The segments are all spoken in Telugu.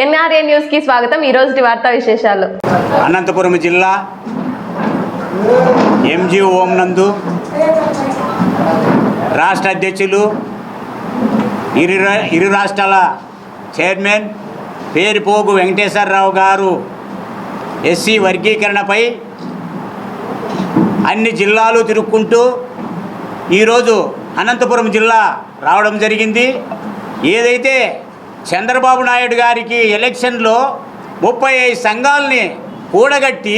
ఎన్ఆర్ఏ న్యూస్కి స్వాగతం. ఈ రోజు వార్తా విశేషాలు. అనంతపురం జిల్లా ఎంజీ ఓం నందు రాష్ట్ర అధ్యక్షులు ఇరు రా- ఇరు రాష్ట్రాల చైర్మన్ పేరుపోగు వెంకటేశ్వరరావు గారు ఎస్సీ వర్గీకరణపై అన్ని జిల్లాలు తిరుక్కుంటూ ఈరోజు అనంతపురం జిల్లా రావడం జరిగింది. ఏదైతే చంద్రబాబు నాయుడు గారికి ఎలక్షన్లో ముప్పై ఐదు సంఘాలని కూడగట్టి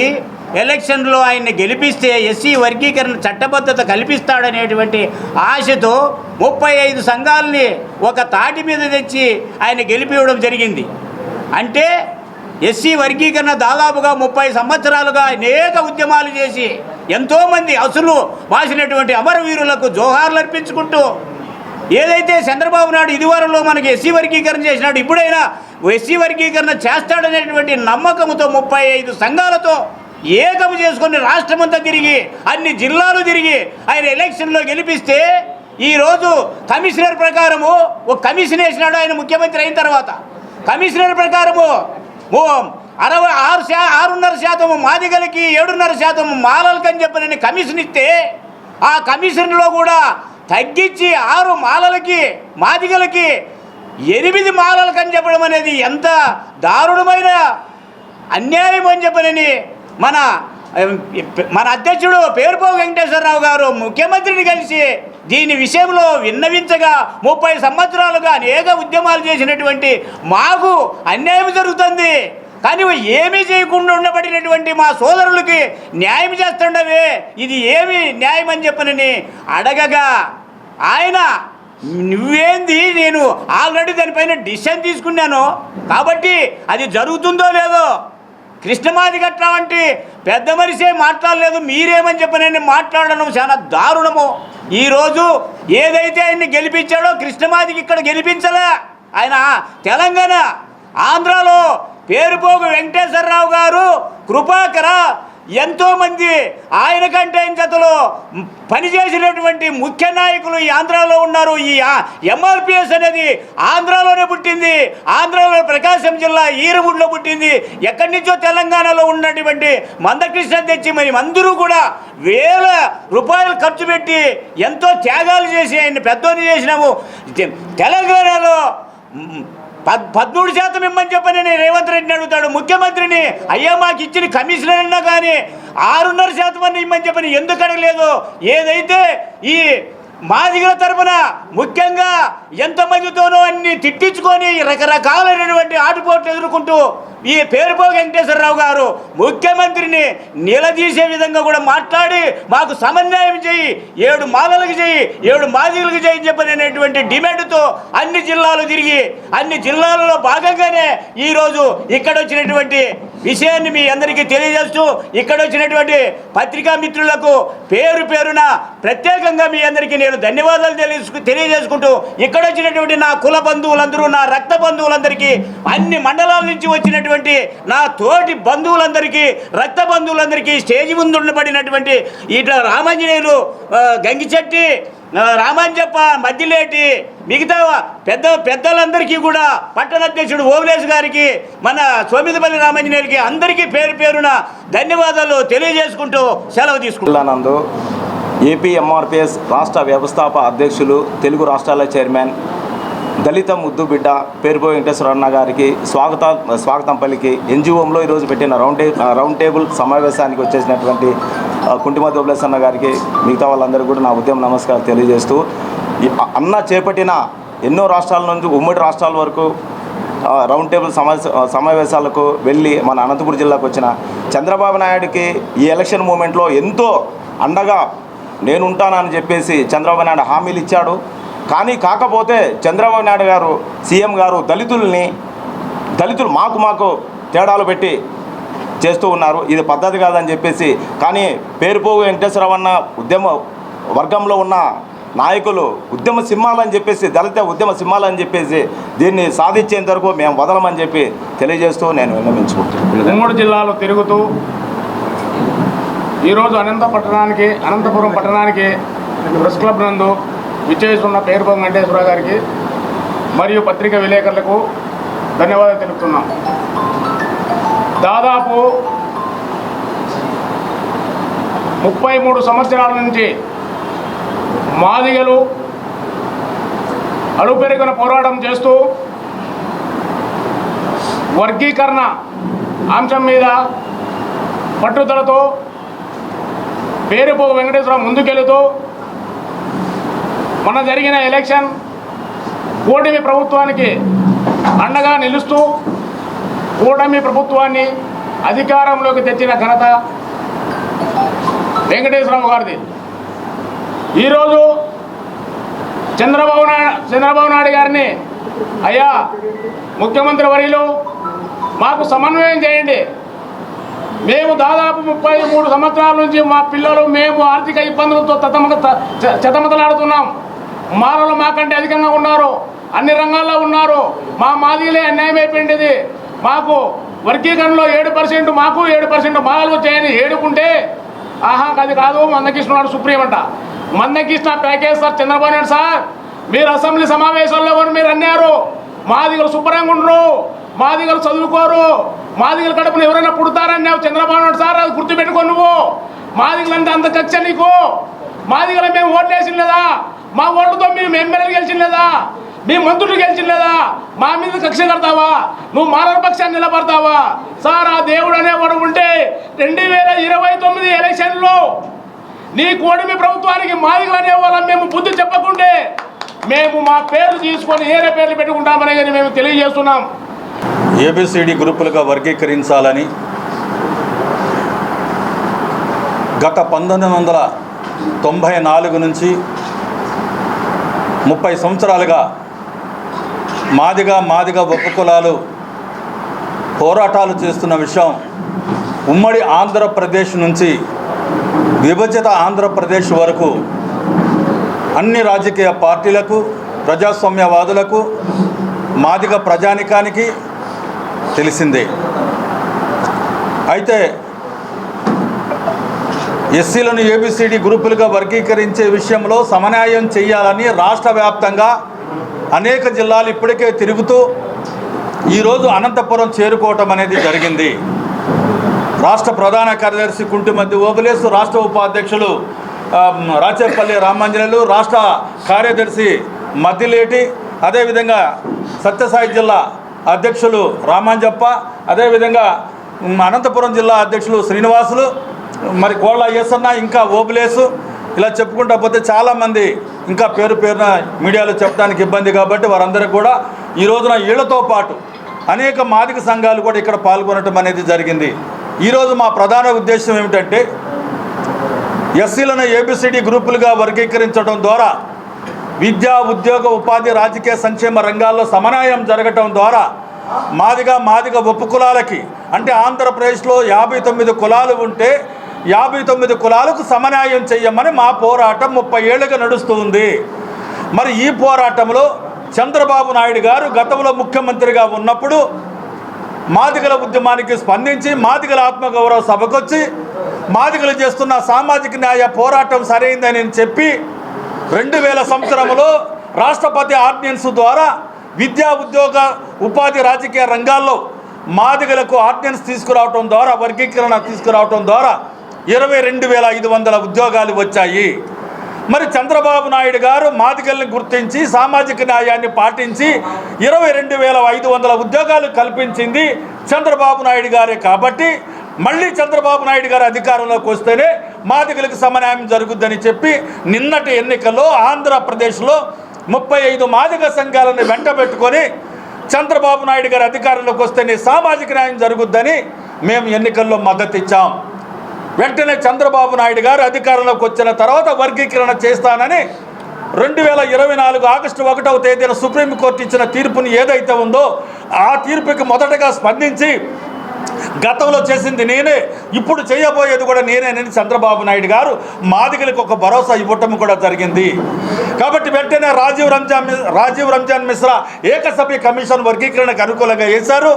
ఎలక్షన్లో ఆయన్ని గెలిపిస్తే ఎస్సీ వర్గీకరణ చట్టబద్ధత కల్పిస్తాడనేటువంటి ఆశతో ముప్పై ఐదు సంఘాలని ఒక తాటి మీద తెచ్చి ఆయన గెలిపివ్వడం జరిగింది. అంటే ఎస్సీ వర్గీకరణ దాదాపుగా ముప్పై సంవత్సరాలుగా అనేక ఉద్యమాలు చేసి ఎంతోమంది అసలు వాసినటువంటి అమరవీరులకు జోహార్లు అర్పించుకుంటూ ఏదైతే చంద్రబాబు నాయుడు ఇదివరంలో మనకి ఎస్సీ వర్గీకరణ చేసినాడు ఇప్పుడైనా ఎస్సీ వర్గీకరణ చేస్తాడనేటువంటి నమ్మకంతో ముప్పై ఐదు సంఘాలతో ఏకము చేసుకొని రాష్ట్రమంతా తిరిగి అన్ని జిల్లాలు తిరిగి ఆయన ఎలక్షన్లో గెలిపిస్తే ఈరోజు కమిషనర్ ప్రకారము ఒక కమిషన్ వేసినాడు ఆయన ముఖ్యమంత్రి అయిన తర్వాత. కమిషనర్ ప్రకారము ఓ అరవై ఆరు శా ఆరున్నర శాతం మాదిగలకి ఏడున్నర శాతం మాలలకి అని కమిషన్ ఇస్తే ఆ కమిషన్లో కూడా తగ్గించి ఆరు మాలలకి మాదిగలకి ఎనిమిది మాలలకు అని చెప్పడం అనేది ఎంత దారుణమైన అన్యాయం అని చెప్పనని మన మన అధ్యక్షుడు పేరుపావు వెంకటేశ్వరరావు గారు ముఖ్యమంత్రిని కలిసి దీని విషయంలో విన్నవించగా ముప్పై సంవత్సరాలుగా అనేక ఉద్యమాలు చేసినటువంటి మాకు అన్యాయం జరుగుతుంది. కానీ ఏమీ చేయకుండా ఉండబడినటువంటి మా సోదరులకి న్యాయం చేస్తుండవే. ఇది ఏమి న్యాయం అని చెప్పనని అడగగా ఆయన నువ్వేంది? నేను ఆల్రెడీ దానిపైన డిసిషన్ తీసుకున్నాను. కాబట్టి అది జరుగుతుందో లేదో కృష్ణమాది గట్ల వంటి పెద్ద మనిషే మాట్లాడలేదు. మీరేమని చెప్పనని మాట్లాడడం చాలా దారుణము. ఈరోజు ఏదైతే ఆయన్ని గెలిపించాడో కృష్ణమాదికి ఇక్కడ గెలిపించలే. ఆయన తెలంగాణ ఆంధ్రాలో పేరుపోగు వెంకటేశ్వరరావు గారు కృపాకర ఎంతోమంది ఆయన కంటే జతలో పనిచేసినటువంటి ముఖ్య నాయకులు ఈ ఆంధ్రాలో ఉన్నారు. ఈ ఎంఆర్పిఎస్ అనేది ఆంధ్రాలోనే పుట్టింది. ఆంధ్రాలో ప్రకాశం జిల్లా ఈరుగుడిలో పుట్టింది. ఎక్కడి నుంచో తెలంగాణలో ఉన్నటువంటి మందకృష్ణ తెచ్చి మరి అందరూ కూడా వేల రూపాయలు ఖర్చు పెట్టి ఎంతో త్యాగాలు చేసి ఆయన పెద్దోని చేసినాము. తెలంగాణలో పద్ పదమూడు శాతం ఇమ్మని చెప్పని నేను రేవంత్ రెడ్డిని అడుగుతాడు. ముఖ్యమంత్రిని అయ్యా మాకు ఇచ్చిన కమిషనర్ అన్నా కానీ ఆరున్నర శాతం అని ఇమ్మని చెప్పని ఎందుకు అడగలేదు? ఏదైతే ఈ మాదిగల తరపున ముఖ్యంగా ఎంతమందితోనో అన్ని తిట్టించుకొని రకరకాలైనటువంటి ఆటుపోట్లు ఎదుర్కొంటూ ఈ పేరుపో వెంకటేశ్వరరావు గారు ముఖ్యమంత్రిని నిలదీసే విధంగా కూడా మాట్లాడి మాకు సమన్వయం చేయి ఏడు మాలలకు చేయి ఏడు మాదిగలకు చేయి అని డిమాండ్తో అన్ని జిల్లాలు తిరిగి అన్ని జిల్లాలలో భాగంగానే ఈరోజు ఇక్కడ వచ్చినటువంటి విషయాన్ని మీ అందరికీ తెలియజేస్తూ ఇక్కడ వచ్చినటువంటి పత్రికా మిత్రులకు పేరు పేరున ప్రత్యేకంగా మీ అందరికీ నేను ధన్యవాదాలు తెలియజేసుకు తెలియజేసుకుంటూ ఇక్కడ వచ్చినటువంటి నా కుల బంధువులందరూ నా రక్త బంధువులందరికీ అన్ని మండలాల నుంచి వచ్చినటువంటి నా తోటి బంధువులందరికీ రక్త బంధువులందరికీ స్టేజ్ ముందు ఉండబడినటువంటి ఇట్లా రామాంజనేయులు గంగిచెట్టి రామాంజప్ప మధ్యలేటి మిగతా పెద్ద పెద్దలందరికీ కూడా పట్టణ అధ్యక్షుడు ఓవలేష్ గారికి మన సోమిదపల్లి రామాంజనేయులకి అందరికీ పేరు పేరున ధన్యవాదాలు తెలియజేసుకుంటూ సెలవు తీసుకుంటాం నందు ఏపీ ఎంఆర్పిఎస్ రాష్ట్ర వ్యవస్థాపక అధ్యక్షులు తెలుగు రాష్ట్రాల చైర్మన్ దళిత ముద్దు బిడ్డ పేరుపో వెంకటేశ్వర అన్న గారికి స్వాగత స్వాగతం పలికి ఎన్జిఓంలో ఈరోజు పెట్టిన రౌండ్ టే రౌండ్ టేబుల్ సమావేశానికి వచ్చేసినటువంటి కుంటిమ దోబ్లేస్ అన్న గారికి మిగతా వాళ్ళందరికీ కూడా నా ఉద్యమ నమస్కారం తెలియజేస్తూ అన్న చేపట్టిన ఎన్నో రాష్ట్రాల నుంచి ఉమ్మడి రాష్ట్రాల వరకు రౌండ్ టేబుల్ సమావేశ సమావేశాలకు వెళ్ళి మన అనంతపురం జిల్లాకు వచ్చిన చంద్రబాబు నాయుడికి ఈ ఎలక్షన్ మూమెంట్లో ఎంతో అండగా నేను ఉంటానని చెప్పేసి చంద్రబాబు నాయుడు హామీలు ఇచ్చాడు. కానీ కాకపోతే చంద్రబాబు నాయుడు గారు సీఎం గారు దళితుల్ని దళితులు మాకు మాకు తేడాలు పెట్టి చేస్తూ ఉన్నారు. ఇది పద్ధతి కాదని చెప్పేసి. కానీ పేరుపోగు వెంకటేశ్వరరావు అన్న ఉద్యమ వర్గంలో ఉన్న నాయకులు ఉద్యమ సింహాలని చెప్పేసి దళిత ఉద్యమ సింహాలని చెప్పేసి దీన్ని సాధించేంత వరకు మేము వదలమని చెప్పి తెలియజేస్తూ నేను విన్నవించుకుంటున్నాను. జిల్లాలో తిరుగుతూ ఈరోజు అనంత పట్టణానికి అనంతపురం పట్టణానికి ప్రెస్ క్లబ్ నందు విచ్చేస్తున్న పేరుపం వెంకటేశ్వర గారికి మరియు పత్రిక విలేకరులకు ధన్యవాదాలు తెలుపుతున్నాం. దాదాపు ముప్పై మూడు సంవత్సరాల నుంచి మాదిగలు అడుపెరుగున పోరాటం చేస్తూ వర్గీకరణ అంశం మీద పట్టుదలతో పేరుపో వెంకటేశ్వరరావు ముందుకెళుతూ మొన్న జరిగిన ఎలక్షన్ కూటమి ప్రభుత్వానికి అండగా నిలుస్తూ కూటమి ప్రభుత్వాన్ని అధికారంలోకి తెచ్చిన ఘనత వెంకటేశ్వరరావు గారిది. ఈరోజు చంద్రబాబు నాయుడు చంద్రబాబు నాయుడు గారిని అయ్యా ముఖ్యమంత్రి వర్యులు మాకు సమన్వయం చేయండి. మేము దాదాపు ముప్పై మూడు సంవత్సరాల నుంచి మా పిల్లలు మేము ఆర్థిక ఇబ్బందులతో తతమక చతమతలాడుతున్నాం. మాలలు మాకంటే అధికంగా ఉన్నారు. అన్ని రంగాల్లో ఉన్నారు. మా మాదిలే అన్యాయం అయిపోయింది మాకు వర్గీకరణలో ఏడు పర్సెంట్ మాకు ఏడు పర్సెంట్ మాలలు వచ్చాయని ఏడుకుంటే ఆహా అది కాదు. మందకృష్ణ నాడు సుప్రీం అంట. Mandakrishna package sir Chandrababu Naidu sir మీరు అసెంబ్లీ సమావేశాల్లో కూడా మీరు అన్నారు. మాదిగలు శుభ్రంగా ఉండరు. మాదిగలు చదువుకోరు. మాదిగల కడుపులు ఎవరైనా పుడతారని చంద్రబాబు నాయుడు సార్ అది గుర్తుపెట్టుకో నువ్వు. మాదిగలంతా అంత కక్ష నీకు. మాదిగల మేము ఓట్లు వేసిన లేదా? మా ఓట్లతో మేము ఎమ్మెల్యేలు గెలిచిన లేదా? మీ మంత్రులు గెలిచిన లేదా? మా మీద కక్ష కడతావా? నువ్వు మానవ పక్షాన్ని నిలబడతావా? సార్ ఆ దేవుడు అనేవాడు ఉంటే రెండు వేల ఇరవై తొమ్మిది ఎలక్షన్లో నీ కోడమి ప్రభుత్వానికి మాదిగలు అనేవాళ్ళం మేము బుద్ధి చెప్పకుంటే మేము మా పేర్లు తీసుకొని ఏరే పేర్లు పెట్టుకుంటామని మేము తెలియజేస్తున్నాం. ఏబిసిడి గ్రూపులుగా వర్గీకరించాలని గత పంతొమ్మిది వందల తొంభై నాలుగు నుంచి ముప్పై సంవత్సరాలుగా మాదిగా మాదిగా ఉపకులాలు పోరాటాలు చేస్తున్న విషయం ఉమ్మడి ఆంధ్రప్రదేశ్ నుంచి విభజిత ఆంధ్రప్రదేశ్ వరకు అన్ని రాజకీయ పార్టీలకు ప్రజాస్వామ్యవాదులకు మాదిగ ప్రజానికానికి తెలిసిందే. అయితే ఎస్సీలను ఏబిసిడి గ్రూపులుగా వర్గీకరించే విషయంలో సమన్వయం చేయాలని రాష్ట్ర వ్యాప్తంగా అనేక జిల్లాలు ఇప్పటికే తిరుగుతూ ఈరోజు అనంతపురం చేరుకోవటం అనేది జరిగింది. రాష్ట్ర ప్రధాన కార్యదర్శి కుంటిమద్ది ఓబులేసు రాష్ట్ర ఉపాధ్యక్షులు రాచేపల్లి రామాంజనేయులు రాష్ట్ర కార్యదర్శి మద్దిలేటి అదేవిధంగా సత్యసాయి జిల్లా అధ్యక్షులు రామాంజప్ప అదేవిధంగా అనంతపురం జిల్లా అధ్యక్షులు శ్రీనివాసులు మరి కోళ్ళ ఏసన్న ఇంకా ఓబులేసు ఇలా చెప్పుకుంటా పోతే చాలామంది ఇంకా పేరు పేరున మీడియాలో చెప్పడానికి ఇబ్బంది కాబట్టి వారందరికీ కూడా ఈ రోజున వీళ్ళతో పాటు అనేక మాదిక సంఘాలు కూడా ఇక్కడ పాల్గొనటం అనేది జరిగింది. ఈరోజు మా ప్రధాన ఉద్దేశం ఏమిటంటే ఎస్సీలను ఏబిసిడి గ్రూపులుగా వర్గీకరించడం ద్వారా విద్యా ఉద్యోగ ఉపాధి రాజకీయ సంక్షేమ రంగాల్లో సమన్వయం జరగటం ద్వారా మాదిగా మాదిగ ఉపకులాలకి అంటే ఆంధ్రప్రదేశ్లో యాభై తొమ్మిది కులాలు ఉంటే యాభై తొమ్మిది కులాలకు సమన్యాయం చేయమని మా పోరాటం ముప్పై ఏళ్ళుగా నడుస్తూ ఉంది. మరి ఈ పోరాటంలో చంద్రబాబు నాయుడు గారు గతంలో ముఖ్యమంత్రిగా ఉన్నప్పుడు మాదిగల ఉద్యమానికి స్పందించి మాదిగల ఆత్మగౌరవ సభకొచ్చి మాదిగలు చేస్తున్న సామాజిక న్యాయ పోరాటం సరైందని చెప్పి రెండు వేల సంవత్సరంలో రాష్ట్రపతి ఆర్డినెన్స్ ద్వారా విద్యా ఉద్యోగ ఉపాధి రాజకీయ రంగాల్లో మాదిగలకు ఆర్డినెన్స్ తీసుకురావటం ద్వారా వర్గీకరణ తీసుకురావటం ద్వారా ఇరవై రెండు వేల ఐదు వందల ఉద్యోగాలు వచ్చాయి. మరి చంద్రబాబు నాయుడు గారు మాదిగల్ని గుర్తించి సామాజిక న్యాయాన్ని పాటించి ఇరవై రెండు వేల ఐదు వందల ఉద్యోగాలు కల్పించింది చంద్రబాబు నాయుడు గారే కాబట్టి మళ్ళీ చంద్రబాబు నాయుడు గారు అధికారంలోకి వస్తేనే మాదిగలకు సమన్వయం జరుగుద్దని చెప్పి నిన్నటి ఎన్నికల్లో ఆంధ్రప్రదేశ్లో ముప్పై ఐదు మాదిగ సంఘాలను వెంట పెట్టుకొని చంద్రబాబు నాయుడు గారు అధికారంలోకి వస్తేనే సామాజిక న్యాయం జరుగుద్దని మేము ఎన్నికల్లో మద్దతు ఇచ్చాం. వెంటనే చంద్రబాబు నాయుడు గారు అధికారంలోకి వచ్చిన తర్వాత వర్గీకరణ చేస్తానని రెండు వేల ఇరవై నాలుగు ఆగస్టు ఒకటవ తేదీన సుప్రీంకోర్టు ఇచ్చిన తీర్పుని ఏదైతే ఉందో ఆ తీర్పుకి మొదటగా స్పందించి గతంలో చేసింది నేనే. ఇప్పుడు చేయబోయేది కూడా నేనేనని చంద్రబాబు నాయుడు గారు మాదిగలకు ఒక భరోసా ఇవ్వటం కూడా జరిగింది. కాబట్టి వెంటనే రాజీవ్ రంజాన్ రాజీవ్ రంజాన్ మిశ్రా ఏకసభ్య కమిషన్ వర్గీకరణకు అనుకూలంగా వేశారు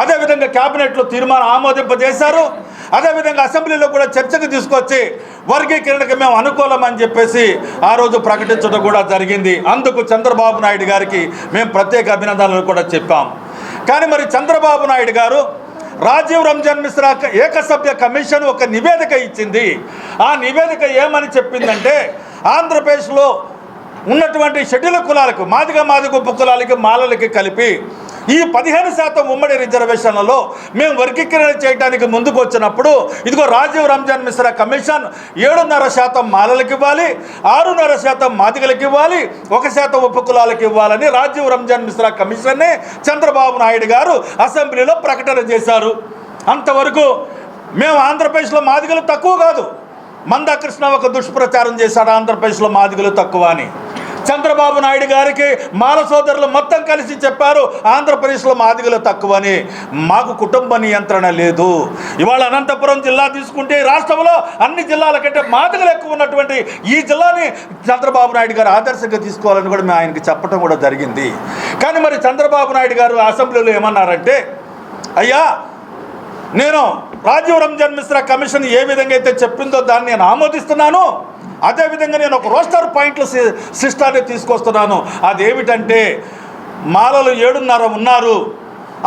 అదేవిధంగా క్యాబినెట్లో తీర్మానం ఆమోదింపజేశారు. అదేవిధంగా అసెంబ్లీలో కూడా చర్చకు తీసుకొచ్చి వర్గీకరణకు మేము అనుకూలం అని చెప్పేసి ఆ రోజు ప్రకటించడం కూడా జరిగింది. అందుకు చంద్రబాబు నాయుడు గారికి మేము ప్రత్యేక అభినందనలు కూడా చెప్పాం. కానీ మరి చంద్రబాబు నాయుడు గారు రాజీవ్ రంజాన్ మిశ్రా ఏకసభ్య కమిషన్ ఒక నివేదిక ఇచ్చింది. ఆ నివేదిక ఏమని చెప్పిందంటే ఆంధ్రప్రదేశ్లో ఉన్నటువంటి షెడ్యూల్ కులాలకు మాదిగ మాదిగ కులాలకి మాలలకి కలిపి ఈ పదిహేను శాతం ఉమ్మడి రిజర్వేషన్లలో మేము వర్గీకరణ చేయడానికి ముందుకు వచ్చినప్పుడు ఇదిగో రాజీవ్ రంజాన్ మిశ్రా కమిషన్ ఏడున్నర శాతం మాలలకు ఇవ్వాలి ఆరున్నర శాతం మాదిగలకు ఇవ్వాలి ఒక శాతం ఉప కులాలకు ఇవ్వాలని రాజీవ్ రంజాన్ మిశ్రా కమిషన్ని చంద్రబాబు నాయుడు గారు అసెంబ్లీలో ప్రకటన చేశారు. అంతవరకు మేము ఆంధ్రప్రదేశ్లో మాదిగలు తక్కువ కాదు. మందాకృష్ణ ఒక దుష్ప్రచారం చేశాడు ఆంధ్రప్రదేశ్లో మాదిగలు తక్కువ అని. చంద్రబాబు నాయుడు గారికి మాల సోదరులు మొత్తం కలిసి చెప్పారు ఆంధ్రప్రదేశ్లో మాదిగలు తక్కువని. మాకు కుటుంబ నియంత్రణ లేదు. ఇవాళ అనంతపురం జిల్లా తీసుకుంటే రాష్ట్రంలో అన్ని జిల్లాల కంటే మాదిగలు ఎక్కువ ఉన్నటువంటి ఈ జిల్లాని చంద్రబాబు నాయుడు గారు ఆదర్శంగా తీసుకోవాలని కూడా మేము ఆయనకి చెప్పడం కూడా జరిగింది. కానీ మరి చంద్రబాబు నాయుడు గారు అసెంబ్లీలో ఏమన్నారంటే అయ్యా నేను రాజీవ్ రంజన్ మిశ్రా కమిషన్ ఏ విధంగా అయితే చెప్పిందో దాన్ని నేను ఆమోదిస్తున్నాను అదేవిధంగా నేను ఒక రోస్టర్ పాయింట్ల సి- సిస్టాన్ని తీసుకొస్తున్నాను. అదేమిటంటే మాలలు ఏడున్నర ఉన్నారు.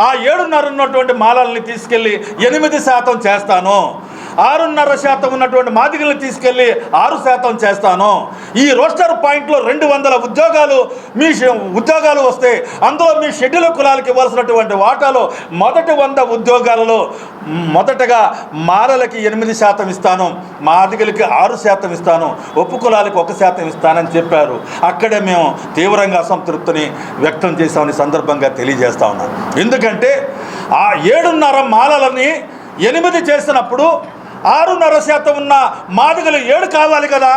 ఆ ఏడున్నర ఉన్నటువంటి మాలల్ని తీసుకెళ్ళి ఎనిమిది శాతం చేస్తాను. ఆరున్నర శాతం ఉన్నటువంటి మాదిగలను తీసుకెళ్ళి ఆరు శాతం చేస్తాను. ఈ రోస్టర్ పాయింట్లో రెండు వందల ఉద్యోగాలు మీ ఉద్యోగాలు వస్తే అందులో మీ షెడ్యూల్ కులాలకు ఇవ్వాల్సినటువంటి వాటాలో మొదటి వంద ఉద్యోగాలలో మొదటగా మాలలకి ఎనిమిది శాతం ఇస్తాను మాదిగలకి ఆరు శాతం ఇస్తాను ఒప్పు కులాలకు ఒక శాతం ఇస్తానని చెప్పారు. అక్కడే మేము తీవ్రంగా అసంతృప్తిని వ్యక్తం చేశామని సందర్భంగా తెలియజేస్తా ఉన్నాం ఎందుకంటే ఆ ఏడున్నర మాలలని ఎనిమిది చేసినప్పుడు ఆరున్నర శాతం ఉన్న మాదిగలు ఏడు కావాలి కదా?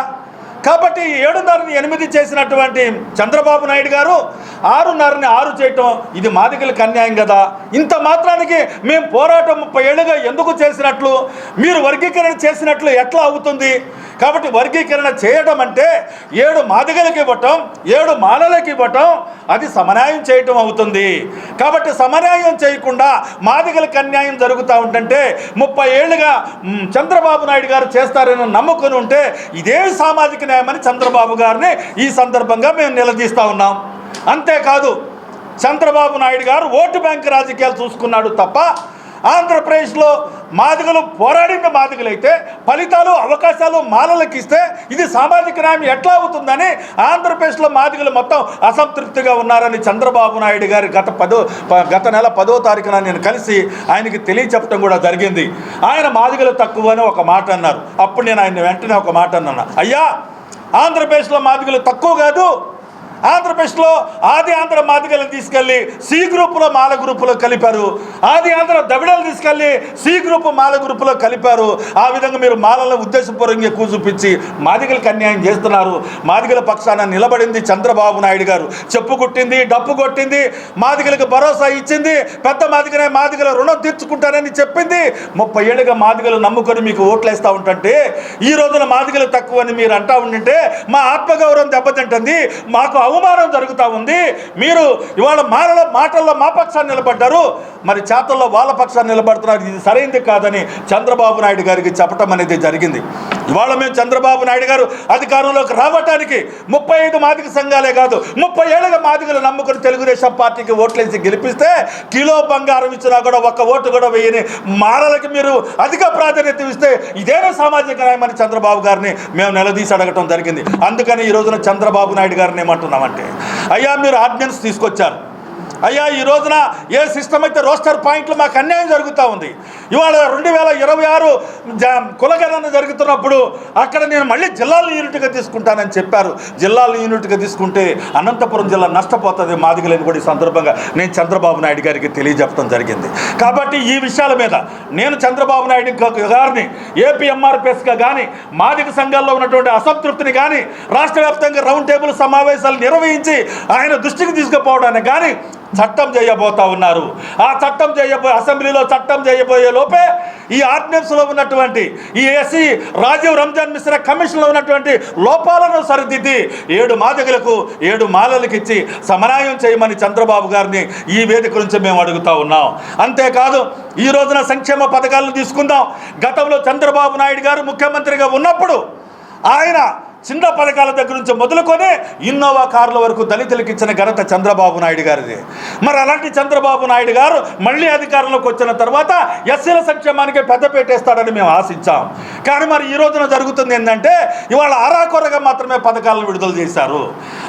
కాబట్టి ఏడున్నరని ఎనిమిది చేసినటువంటి చంద్రబాబు నాయుడు గారు ఆరున్నరని ఆరు చేయటం ఇది మాదికలకు అన్యాయం కదా. ఇంత మాత్రానికి మేము పోరాటం ముప్పై ఏళ్ళుగా ఎందుకు చేసినట్లు? మీరు వర్గీకరణ చేసినట్లు ఎట్లా అవుతుంది? కాబట్టి వర్గీకరణ చేయడం అంటే ఏడు మాదిగలకు ఇవ్వటం ఏడు మాలలకు ఇవ్వటం అది సమన్యాయం చేయటం అవుతుంది. కాబట్టి సమన్యాయం చేయకుండా మాదిగలకు అన్యాయం జరుగుతూ ఉంటుంటే ముప్పై ఏళ్ళుగా చంద్రబాబు నాయుడు గారు చేస్తారని నమ్ముకుని ఉంటే ఇదే సామాజిక న్యాయమని చంద్రబాబు గారిని ఈ సందర్భంగా మేము నిలదీస్తూ ఉన్నాం. అంతేకాదు చంద్రబాబు నాయుడు గారు ఓటు బ్యాంక్ రాజకీయాలు చూసుకున్నాడు తప్ప ఆంధ్రప్రదేశ్లో మాదిగలు పోరాడిన మాదిగలైతే ఫలితాలు అవకాశాలు మాలలకు ఇస్తే ఇది సామాజిక న్యాయం ఎట్లా అవుతుందని ఆంధ్రప్రదేశ్లో మాదిగలు మొత్తం అసంతృప్తిగా ఉన్నారని చంద్రబాబు నాయుడు గారి గత పదో ప- గత నెల పదో తారీఖున నేను కలిసి ఆయనకి తెలియచెప్పడం కూడా జరిగింది. ఆయన మాదిగలు తక్కువ అని ఒక మాట అన్నారు. అప్పుడు నేను ఆయన వెంటనే ఒక మాట అన్నాను. అయ్యా ఆంధ్రప్రదేశ్లో మాదిగలు తక్కువ కాదు. ఆంధ్రప్రదేశ్లో ఆది ఆంధ్ర మాదిగలను తీసుకెళ్ళి సి గ్రూపులో మాల గ్రూపులో కలిపారు. ఆది ఆంధ్ర దవిడలు తీసుకెళ్ళి సి గ్రూపు మాల గ్రూపులో కలిపారు. ఆ విధంగా మీరు మాలను ఉద్దేశపూర్వకంగా ఎక్కువ చూపించి మాదిగలకు అన్యాయం చేస్తున్నారు. మాదిగల పక్షాన నిలబడింది చంద్రబాబు నాయుడు గారు. చెప్పు కొట్టింది డప్పు కొట్టింది మాదిగలకు భరోసా ఇచ్చింది పెద్ద మాదిగనే మాదిగల రుణం తీర్చుకుంటానని చెప్పింది. ముప్పై ఏళ్ళుగా మాదిగలు నమ్ముకొని మీకు ఓట్లేస్తూ ఉంటుంటే ఈ రోజున మాదిగలు తక్కువ అని మీరు అంటా ఉంటుంటే మా ఆత్మగౌరవం దెబ్బతింటుంది. మాకు అవమానం జరుగుతూ ఉంది. మీరు ఇవాళ మాటల మాటల్లో మా పక్షాన్ని నిలబడ్డారు. మరి చేతల్లో వాళ్ళ పక్షాన్ని నిలబడుతున్నారు. ఇది సరైంది కాదని చంద్రబాబు నాయుడు గారికి చెప్పటం అనేది జరిగింది. ఇవాళ మేము చంద్రబాబు నాయుడు గారు అధికారంలోకి రావటానికి ముప్పై ఐదు మాదిక సంఘాలే కాదు ముప్పై ఏళ్ళగా మాదికలు నమ్ముకుని తెలుగుదేశం పార్టీకి ఓట్లేసి గెలిపిస్తే కిలో బంగారం ఇచ్చినా కూడా ఒక్క ఓటు కూడా వేయని మారలకి మీరు అధిక ప్రాధాన్యత ఇస్తే ఇదేనా సామాజిక న్యాయమని చంద్రబాబు గారిని మేము నిలదీసి అడగటం జరిగింది. అందుకని ఈ రోజున చంద్రబాబు నాయుడు గారిని ఏమంటున్నామంటే అయ్యా మీరు ఆర్డినెన్స్ తీసుకొచ్చారు. అయ్యా ఈ రోజున ఏ సిస్టమ్ అయితే రోస్టర్ పాయింట్లు మాకు అన్యాయం జరుగుతూ ఉంది. ఇవాళ రెండు వేల ఇరవై ఆరు కులగణన జరుగుతున్నప్పుడు అక్కడ నేను మళ్ళీ జిల్లాలు యూనిట్గా తీసుకుంటానని చెప్పారు. జిల్లాలు యూనిట్గా తీసుకుంటే అనంతపురం జిల్లా నష్టపోతుంది మాదిగలేని కూడా ఈ సందర్భంగా నేను చంద్రబాబు నాయుడు గారికి తెలియజెప్పడం జరిగింది. కాబట్టి ఈ విషయాల మీద నేను చంద్రబాబు నాయుడు గారిని ఏపీ ఎంఆర్పిఎస్గా కానీ మాదిక సంఘాల్లో ఉన్నటువంటి అసంతృప్తిని కానీ రాష్ట్ర వ్యాప్తంగా రౌండ్ టేబుల్ సమావేశాలు నిర్వహించి ఆయన దృష్టికి తీసుకుపోవడానికి కానీ చట్టం చేయబోతా ఉన్నారు. ఆ చట్టం చేయబో అసెంబ్లీలో చట్టం చేయబోయే లోపే ఈ ఆర్డినెన్స్లో ఉన్నటువంటి ఈ ఎస్సీ రాజీవ్ రంజాన్ మిశ్రా కమిషన్లో ఉన్నటువంటి లోపాలను సరిదిద్ది ఏడు మాదిగలకు ఏడు మాలలకు ఇచ్చి సమన్వయం చేయమని చంద్రబాబు గారిని ఈ వేదిక నుంచి మేము అడుగుతా ఉన్నాం. అంతేకాదు ఈ రోజున సంక్షేమ పథకాలను తీసుకుందాం. గతంలో చంద్రబాబు నాయుడు గారు ముఖ్యమంత్రిగా ఉన్నప్పుడు ఆయన చిన్న పథకాల దగ్గర నుంచి మొదలుకొని ఇన్నోవా కార్ల వరకు దళితులకు ఇచ్చిన ఘనత చంద్రబాబు నాయుడు గారిది. మరి అలాంటి చంద్రబాబు నాయుడు గారు మళ్ళీ అధికారంలోకి వచ్చిన తర్వాత ఎస్సీల సంక్షేమానికి పెద్ద పెట్టేస్తాడని మేము ఆశించాం. కానీ మరి ఈ రోజున జరుగుతుంది ఏంటంటే ఇవాళ ఆరాకొరగా మాత్రమే పథకాలను విడుదల చేశారు.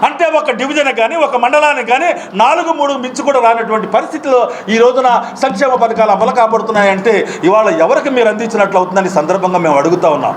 అంటే ఒక డివిజన్ కానీ ఒక మండలానికి కానీ నాలుగు మూడు మించి కూడా రానటువంటి పరిస్థితిలో ఈ రోజున సంక్షేమ పథకాలు అమలు కాబడుతున్నాయంటే ఇవాళ ఎవరికి మీరు అందించినట్లు అవుతుందని సందర్భంగా మేము అడుగుతా ఉన్నాం.